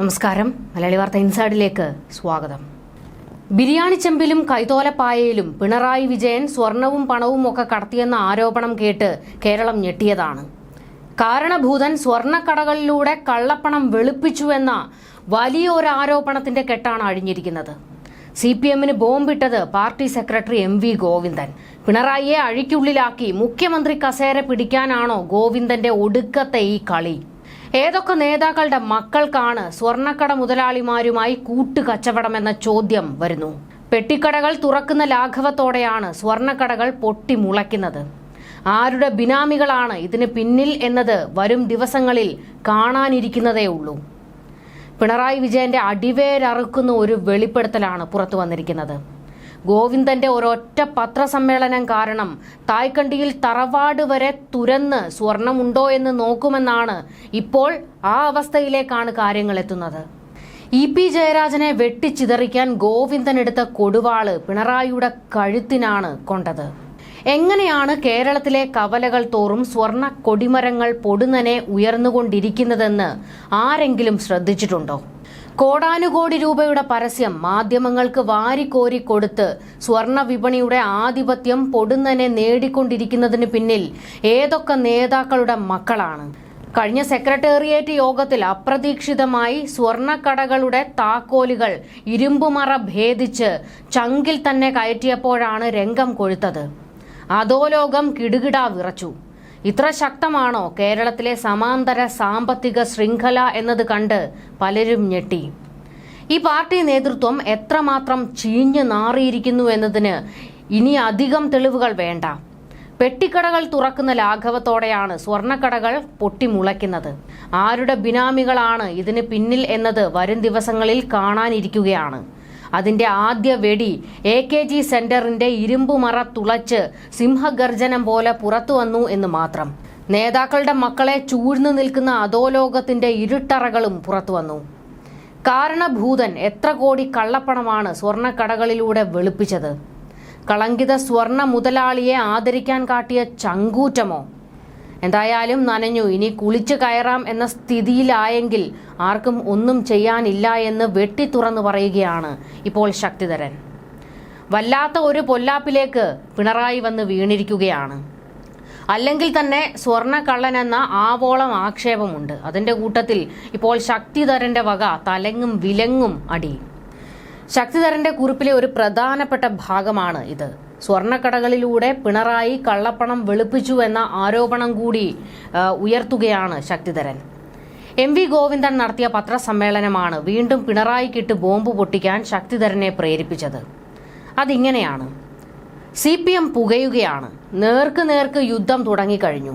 നമസ്കാരം. മലയാളി വാർത്ത ഇൻസൈഡിലേക്ക് സ്വാഗതം. ബിരിയാണി ചെമ്പിലും കൈതോലപ്പായയിലും പിണറായി വിജയൻ സ്വർണവും പണവും ഒക്കെ കടത്തിയെന്ന ആരോപണം കേട്ട് കേരളം ഞെട്ടിയതാണ്. കാരണഭൂതൻ സ്വർണക്കടകളിലൂടെ കള്ളപ്പണം വെളുപ്പിച്ചുവെന്ന വലിയൊരു ആരോപണത്തിന്റെ കെട്ടാണ് അഴിഞ്ഞിരിക്കുന്നത്. സി പി എമ്മിന് ബോംബിട്ടത് party secretary M V Govindan. പിണറായിയെ അഴിക്കുള്ളിലാക്കി മുഖ്യമന്ത്രി കസേര പിടിക്കാനാണോ ഗോവിന്ദന്റെ ഒടുക്കത്തെ ഈ കളി? ഏതൊക്കെ നേതാക്കളുടെ മക്കൾക്കാണ് സ്വർണക്കട മുതലാളിമാരുമായി കൂട്ടുകച്ചവടമെന്ന ചോദ്യം വരുന്നു. പെട്ടിക്കടകൾ തുറക്കുന്ന ലാഘവത്തോടെയാണ് സ്വർണക്കടകൾ പൊട്ടിമുളയ്ക്കുന്നത് ആരുടെ ബിനാമികളാണ് ഇതിന് പിന്നിൽ എന്നത് വരും ദിവസങ്ങളിൽ കാണാനിരിക്കുന്നതേ ഉള്ളൂ. പിണറായി വിജയന്റെ അടിവേരറുക്കുന്ന ഒരു വെളിപ്പെടുത്തലാണ് പുറത്തു വന്നിരിക്കുന്നത്. ഗോവിന്ദന്റെ ഒരൊറ്റ പത്രസമ്മേളനം കാരണം തായ്ക്കണ്ടിയിൽ തറവാട് വരെ തുരന്ന് സ്വർണമുണ്ടോ എന്ന് നോക്കുമെന്നാണ് ഇപ്പോൾ ആ അവസ്ഥയിലേക്കാണ് കാര്യങ്ങൾ എത്തുന്നത്. ഇ പി ജയരാജനെ വെട്ടിച്ചിതറിക്കാൻ ഗോവിന്ദൻ എടുത്ത കൊടുവാൾ പിണറായിയുടെ കഴുത്തിനാണ് കൊണ്ടത്. എങ്ങനെയാണ് കേരളത്തിലെ കവലകൾ തോറും സ്വർണ കൊടിമരങ്ങൾ പൊടുന്നനെ ഉയർന്നുകൊണ്ടിരിക്കുന്നതെന്ന് ആരെങ്കിലും ശ്രദ്ധിച്ചിട്ടുണ്ടോ? കോടാനുകോടി രൂപയുടെ പരസ്യം മാധ്യമങ്ങൾക്ക് വാരിക്കോരി കൊടുത്ത് സ്വർണ വിപണിയുടെ ആധിപത്യം പൊടുന്നനെ നേടിക്കൊണ്ടിരിക്കുന്നതിന് പിന്നിൽ ഏതൊക്കെ നേതാക്കളുടെ മക്കളാണ്? കഴിഞ്ഞ സെക്രട്ടേറിയറ്റ് യോഗത്തിൽ അപ്രതീക്ഷിതമായി സ്വർണക്കടകളുടെ താക്കോലുകൾ ഇരുമ്പുമറ ഭേദിച്ച് ചങ്കിൽ തന്നെ കയറ്റിയപ്പോഴാണ് രംഗം കൊഴുത്തത്. അധോലോകം കിടുകിടാ വിറച്ചു. ഇത്ര ശക്തമാണോ കേരളത്തിലെ സമാന്തര സാമ്പത്തിക ശൃംഖല എന്നത് കണ്ട് പലരും ഞെട്ടി. ഈ പാർട്ടി നേതൃത്വം എത്രമാത്രം ചീഞ്ഞു നാറിയിരിക്കുന്നു എന്നതിന് ഇനി അധികം തെളിവുകൾ വേണ്ട. പെട്ടിക്കടകൾ തുറക്കുന്ന ലാഘവത്തോടെയാണ് സ്വർണക്കടകൾ പൊട്ടിമുളയ്ക്കുന്നത്. ആരുടെ ബിനാമികളാണ് ഇതിന് പിന്നിൽ എന്നത് വരും ദിവസങ്ങളിൽ കാണാനിരിക്കുകയാണ്. അതിന്റെ ആദ്യ വെടി എ കെ ജി സെന്ററിന്റെ ഇരുമ്പുമറ തുളച്ച് സിംഹഗർജനം പോലെ പുറത്തു വന്നു എന്ന് മാത്രം. നേതാക്കളുടെ മക്കളെ ചൂഴ്ന്നു നിൽക്കുന്ന അധോലോകത്തിന്റെ ഇരുട്ടറകളും പുറത്തു വന്നു. കാരണഭൂതൻ എത്ര കോടി കള്ളപ്പണമാണ് സ്വർണക്കടകളിലൂടെ വെളുപ്പിച്ചത്. കളങ്കിത സ്വർണ മുതലാളിയെ ആദരിക്കാൻ കാട്ടിയ ചങ്കൂറ്റമോ? എന്തായാലും നനഞ്ഞു. ഇനി കുളിച്ചു കയറാം എന്ന സ്ഥിതിയിലായെങ്കിൽ ആർക്കും ഒന്നും ചെയ്യാനില്ല എന്ന് വെട്ടി തുറന്നു പറയുകയാണ് ഇപ്പോൾ ശക്തിധരൻ. വല്ലാത്ത ഒരു പൊല്ലാപ്പിലേക്ക് പിണറായി വന്ന് വീണിരിക്കുകയാണ്. അല്ലെങ്കിൽ തന്നെ സ്വർണക്കള്ളൻ എന്ന ആവോളം ആക്ഷേപമുണ്ട്. അതിന്റെ കൂട്ടത്തിൽ ഇപ്പോൾ ശക്തിധരന്റെ വക തലങ്ങും വിലങ്ങും അടി. ശക്തിധരന്റെ കുറിപ്പിലെ ഒരു പ്രധാനപ്പെട്ട ഭാഗമാണ് ഇത്. സ്വർണക്കടകളിലൂടെ പിണറായി കള്ളപ്പണം വെളുപ്പിച്ചു എന്ന ആരോപണം കൂടി ഉയർത്തുകയാണ് ശക്തിധരൻ. എം വി ഗോവിന്ദൻ നടത്തിയ പത്രസമ്മേളനമാണ് വീണ്ടും പിണറായിക്കിട്ട് ബോംബ് പൊട്ടിക്കാൻ ശക്തിധരനെ പ്രേരിപ്പിച്ചത്. അതിങ്ങനെയാണ്. സി പി എം പുകയുകയാണ്. നേർക്ക് നേർക്ക് യുദ്ധം തുടങ്ങിക്കഴിഞ്ഞു.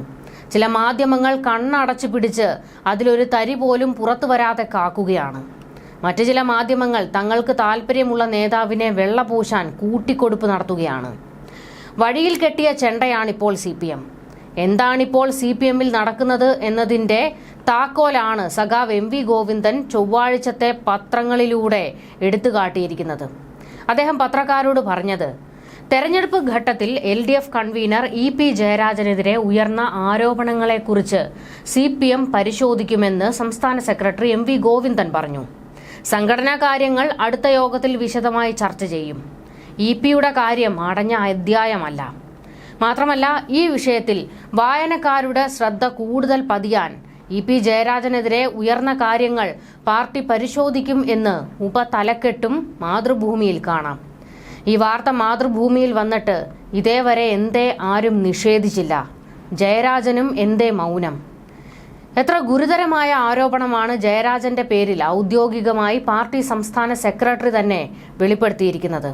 ചില മാധ്യമങ്ങൾ കണ്ണടച്ചു പിടിച്ച് അതിലൊരു തരി പോലും പുറത്തു വരാതെ കാക്കുകയാണ്. മറ്റു ചില മാധ്യമങ്ങൾ തങ്ങൾക്ക് താല്പര്യമുള്ള നേതാവിനെ വെള്ളപൂശാൻ കൂട്ടിക്കൊടുപ്പ് നടത്തുകയാണ്. വഴിയിൽ കെട്ടിയ ചെണ്ടയാണിപ്പോൾ സി പി എം. എന്താണിപ്പോൾ സി പി എമ്മിൽ നടക്കുന്നത് എന്നതിന്റെ താക്കോലാണ് സഖാവ് എം വി ഗോവിന്ദൻ ചൊവ്വാഴ്ചത്തെ പത്രങ്ങളിലൂടെ എടുത്തു കാട്ടിയിരിക്കുന്നത്. അദ്ദേഹം പത്രക്കാരോട് പറഞ്ഞത് തെരഞ്ഞെടുപ്പ് ഘട്ടത്തിൽ L D F convener E P ജയരാജനെതിരെ ഉയർന്ന ആരോപണങ്ങളെക്കുറിച്ച് സി പി എം പരിശോധിക്കുമെന്ന് സംസ്ഥാന സെക്രട്ടറി എം വി ഗോവിന്ദൻ പറഞ്ഞു. സംഘടനാ കാര്യങ്ങൾ അടുത്ത യോഗത്തിൽ വിശദമായി ചർച്ച ചെയ്യും. ഇ പിയുടെ കാര്യം അടഞ്ഞ അധ്യായമല്ല. മാത്രമല്ല ഈ വിഷയത്തിൽ വായനക്കാരുടെ ശ്രദ്ധ കൂടുതൽ പതിയാൻ ഇ പി ജയരാജനെതിരെ ഉയർന്ന കാര്യങ്ങൾ പാർട്ടി പരിശോധിക്കും എന്ന് ഉപതലക്കെട്ടും മാതൃഭൂമിയിൽ കാണാം. ഈ വാർത്ത മാതൃഭൂമിയിൽ വന്നിട്ട് ഇതേവരെ എന്തേ ആരും നിഷേധിച്ചില്ല. ജയരാജനും എന്തേ മൗനം. എത്ര ഗുരുതരമായ ആരോപണമാണ് ജയരാജന്റെ പേരിൽ ഔദ്യോഗികമായി പാർട്ടി സംസ്ഥാന സെക്രട്ടറി തന്നെ വെളിപ്പെടുത്തിയിരിക്കുന്നത്?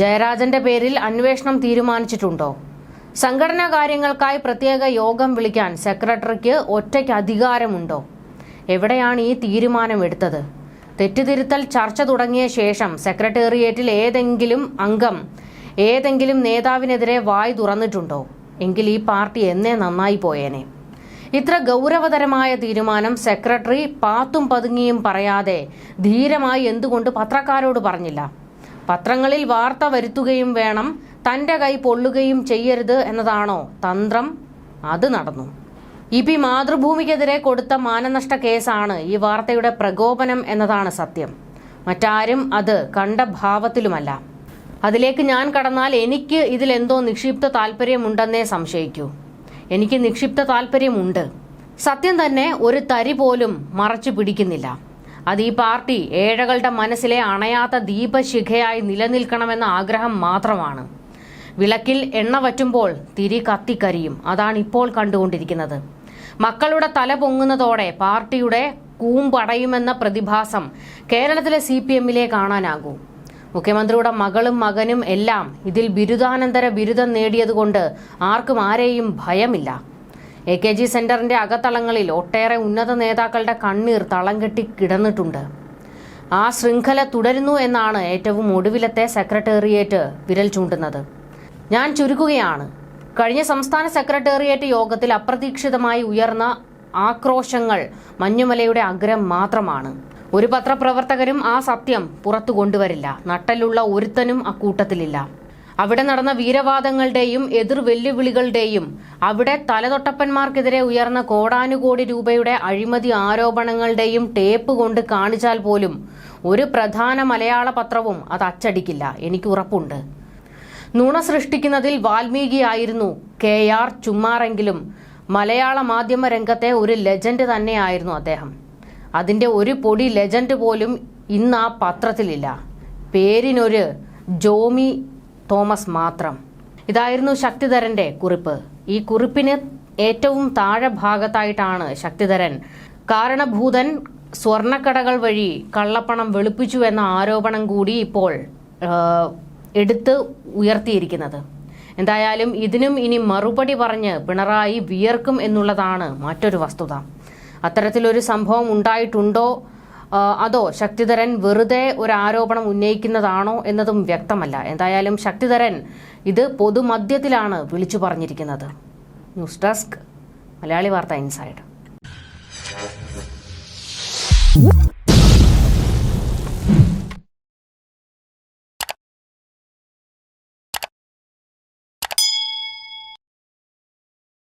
ജയരാജന്റെ പേരിൽ അന്വേഷണം തീരുമാനിച്ചിട്ടുണ്ടോ? സംഘടനാ കാര്യങ്ങൾക്കായി പ്രത്യേക യോഗം വിളിക്കാൻ സെക്രട്ടറിക്ക് ഒറ്റയ്ക്ക് അധികാരമുണ്ടോ? എവിടെയാണ് ഈ തീരുമാനം എടുത്തത് തെറ്റുതിരുത്തൽ ചർച്ച തുടങ്ങിയ ശേഷം സെക്രട്ടേറിയറ്റിൽ ഏതെങ്കിലും അംഗം ഏതെങ്കിലും നേതാവിനെതിരെ വായ് തുറന്നിട്ടുണ്ടോ? എങ്കിൽ ഈ പാർട്ടി എന്നേ നന്നായി പോയേനെ. ഇത്ര ഗൗരവതരമായ തീരുമാനം സെക്രട്ടറി പാത്തും പതുങ്ങിയും പറയാതെ ധീരമായി എന്തുകൊണ്ട് പത്രക്കാരോട് പറഞ്ഞില്ല? പത്രങ്ങളിൽ വാർത്ത വരുത്തുകയും വേണം തന്റെ കൈ പൊള്ളുകയും ചെയ്യരുത് എന്നതാണോ തന്ത്രം? അത് നടന്നു. ഇ പി മാതൃഭൂമിക്കെതിരെ കൊടുത്ത മാനനഷ്ട കേസാണ് ഈ വാർത്തയുടെ പ്രകോപനം എന്നതാണ് സത്യം. മറ്റാരും അത് കണ്ട ഭാവത്തിലുമല്ല. അതിലേക്ക് ഞാൻ കടന്നാൽ എനിക്ക് ഇതിലെന്തോ നിക്ഷിപ്ത താല്പര്യമുണ്ടെന്നേ സംശയിക്കൂ. എനിക്ക് നിക്ഷിപ്ത താല്പര്യമുണ്ട്. സത്യം തന്നെ ഒരു തരി പോലും മറച്ചു പിടിക്കുന്നില്ല. അത് ഈ പാർട്ടി ഏഴകളുടെ മനസ്സിലെ അണയാത്ത ദീപശിഖയായി നിലനിൽക്കണമെന്ന ആഗ്രഹം മാത്രമാണ്. വിളക്കിൽ എണ്ണ വറ്റുമ്പോൾ തിരി കത്തിക്കരിയും. അതാണ് ഇപ്പോൾ കണ്ടുകൊണ്ടിരിക്കുന്നത്. മക്കളുടെ തല പൊങ്ങുന്നതോടെ പാർട്ടിയുടെ കൂമ്പടയുമെന്ന പ്രതിഭാസം കേരളത്തിലെ സി പി എമ്മിലെ കാണാനാകൂ. മുഖ്യമന്ത്രിയുടെ മകളും മകനും എല്ലാം ഇതിൽ ബിരുദാനന്തര ബിരുദം നേടിയതുകൊണ്ട് ആർക്കും ആരെയും ഭയമില്ല. എ കെ ജി സെന്ററിന്റെ അകത്തളങ്ങളിൽ ഒട്ടേറെ ഉന്നത നേതാക്കളുടെ കണ്ണീർ തളം കെട്ടി കിടന്നിട്ടുണ്ട്. ആ ശൃംഖല തുടരുന്നു എന്നാണ് ഏറ്റവും ഒടുവിലത്തെ സെക്രട്ടേറിയറ്റ് വിരൽ ചൂണ്ടുന്നത്. ഞാൻ ചുരുക്കുകയാണ്. കഴിഞ്ഞ സംസ്ഥാന സെക്രട്ടേറിയറ്റ് യോഗത്തിൽ അപ്രതീക്ഷിതമായി ഉയർന്ന ആക്രോശങ്ങൾ മഞ്ഞുമലയുടെ അഗ്രം മാത്രമാണ്. ഒരു പത്രപ്രവർത്തകരും ആ സത്യം പുറത്തു കൊണ്ടുവരില്ല. നട്ടലുള്ള ഒരുത്തനും അക്കൂട്ടത്തിലില്ല. അവിടെ നടന്ന വീരവാദങ്ങളുടെയും എതിർ വെല്ലുവിളികളുടെയും അവിടെ തലതൊട്ടപ്പന്മാർക്കെതിരെ ഉയർന്ന കോടാനുകോടി രൂപയുടെ അഴിമതി ആരോപണങ്ങളുടെയും ടേപ്പ് കൊണ്ട് കാണിച്ചാൽ പോലും ഒരു പ്രധാന മലയാള പത്രവും അത് അച്ചടിക്കില്ല. എനിക്ക് ഉറപ്പുണ്ട്. നുണ സൃഷ്ടിക്കുന്നതിൽ വാൽമീകിയായിരുന്നു കെ ആർ ചുമ്മാറെങ്കിലും മലയാള മാധ്യമ രംഗത്തെ ഒരു ലെജൻഡ് തന്നെയായിരുന്നു അദ്ദേഹം. അതിന്റെ ഒരു പൊടി ലെജൻഡ് പോലും ഇന്ന് ആ പത്രത്തിലില്ല. പേരിനൊരു ജോമി തോമസ് മാത്രം. ഇതായിരുന്നു ശക്തിധരന്റെ കുറിപ്പ്. ഈ കുറിപ്പിന് ഏറ്റവും താഴെ ഭാഗത്തായിട്ടാണ് ശക്തിധരൻ. കാരണഭൂതൻ സ്വർണക്കടകൾ വഴി കള്ളപ്പണം വെളുപ്പിച്ചു എന്ന ആരോപണം കൂടി ഇപ്പോൾ എടുത്ത് ഉയർത്തിയിരിക്കുന്നത്. എന്തായാലും ഇതിനും ഇനി മറുപടി പറഞ്ഞ് പിണറായി വിയർക്കും എന്നുള്ളതാണ് മറ്റൊരു വസ്തുത. അത്തരത്തിലൊരു സംഭവം ഉണ്ടായിട്ടുണ്ടോ? അതോ ശക്തിധരൻ വെറുതെ ഒരു ആരോപണം ഉന്നയിക്കുന്നതാണോ എന്നതും വ്യക്തമല്ല. എന്തായാലും ശക്തിധരൻ ഇത് പൊതുമധ്യത്തിലാണ് വിളിച്ചു പറഞ്ഞിരിക്കുന്നത്. ന്യൂസ് ഡെസ്ക് മലയാളി വാർത്ത ഇൻസൈഡ്.